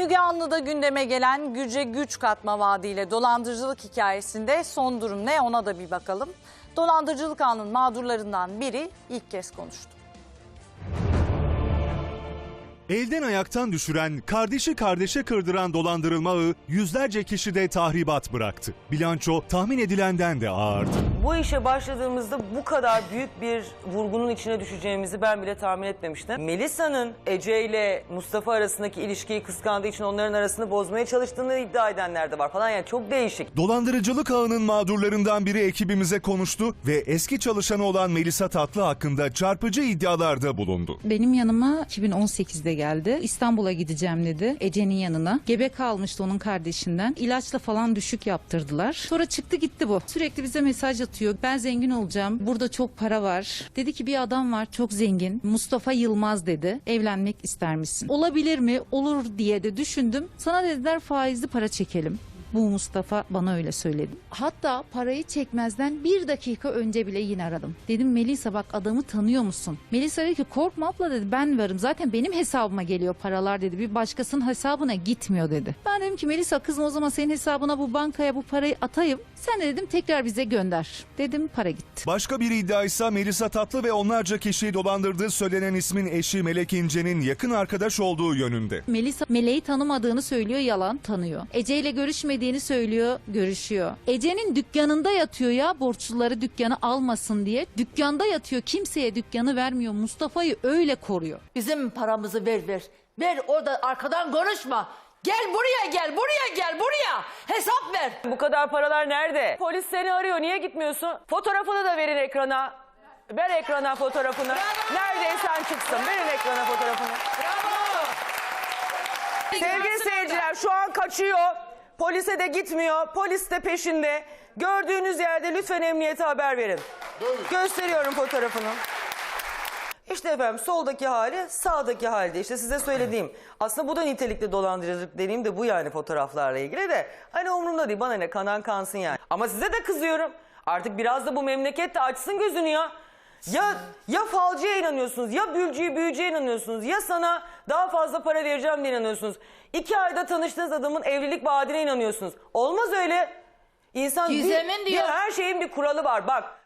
Müge Anlı'da gündeme gelen güce güç katma vaadiyle dolandırıcılık hikayesinde son durum ne ona da bir bakalım. Dolandırıcılık ağının mağdurlarından biri ilk kez konuştu. Elden ayaktan düşüren, kardeşi kardeşe kırdıran dolandırılma ağı yüzlerce kişide tahribat bıraktı. Bilanço tahmin edilenden de ağırdı. Bu işe başladığımızda bu kadar büyük bir vurgunun içine düşeceğimizi ben bile tahmin etmemiştim. Melisa'nın Ece ile Mustafa arasındaki ilişkiyi kıskandığı için onların arasını bozmaya çalıştığını iddia edenler de var falan yani çok değişik. Dolandırıcılık ağının mağdurlarından biri ekibimize konuştu ve eski çalışanı olan Melisa Tatlı hakkında çarpıcı iddialarda bulundu. Benim yanıma 2018'de geldi. İstanbul'a gideceğim dedi. Ece'nin yanına. Gebe kalmıştı onun kardeşinden. İlaçla falan düşük yaptırdılar. Sonra çıktı gitti bu. Sürekli bize mesaj atıyor. Ben zengin olacağım. Burada çok para var. Dedi ki bir adam var çok zengin. Mustafa Yılmaz dedi. Evlenmek ister misin? Olabilir mi? Olur diye de düşündüm. Sana dediler faizli para çekelim. Bu Mustafa bana öyle söyledi. Hatta parayı çekmezden bir dakika önce bile yine aradım. Dedim Melisa bak adamı tanıyor musun? Melisa dedi ki korkma abla dedi ben varım. Zaten benim hesabıma geliyor paralar dedi. Bir başkasının hesabına gitmiyor dedi. Ben dedim ki Melisa kızım o zaman senin hesabına bu bankaya bu parayı atayım. Sen de dedim tekrar bize gönder. Dedim para gitti. Başka bir iddia ise Melisa Tatlı ve onlarca kişiyi dolandırdığı söylenen ismin eşi Melek İnce'nin yakın arkadaş olduğu yönünde. Melisa Meleği tanımadığını söylüyor yalan tanıyor. Ece ile görüşmediğini söylüyor görüşüyor. Ece'nin dükkanında yatıyor ya borçluları dükkanı almasın diye. Dükkanda yatıyor kimseye dükkanı vermiyor. Mustafa'yı öyle koruyor. Bizim paramızı ver ver. Ver orada arkadan konuşma. Gel buraya gel buraya gel buraya. Hesap ver. Bu kadar paralar nerede? Polis seni arıyor niye gitmiyorsun? Fotoğrafını da verin ekrana. Ver ekrana fotoğrafını. Neredeysen çıksın. Verin ekrana fotoğrafını. Sevgili seyirciler şu an kaçıyor. Polise de gitmiyor. Polis de peşinde. Gördüğünüz yerde lütfen emniyete haber verin. Gösteriyorum fotoğrafını. İşte efendim soldaki hali sağdaki halde işte size söylediğim. Aslında bu da nitelikli dolandırıcılık dediğim de bu yani fotoğraflarla ilgili de. Hani umurumda değil bana ne kanan kansın yani. Ama size de kızıyorum. Artık biraz da bu memleket de açsın gözünü ya. Ya ya falcıya inanıyorsunuz ya bülcüyü büyücüye inanıyorsunuz ya sana daha fazla para vereceğim diye inanıyorsunuz. İki ayda tanıştığınız adamın evlilik vaadine inanıyorsunuz. Olmaz öyle. İnsan bir- Gizem'in bir diyor. her şeyin bir kuralı var bak.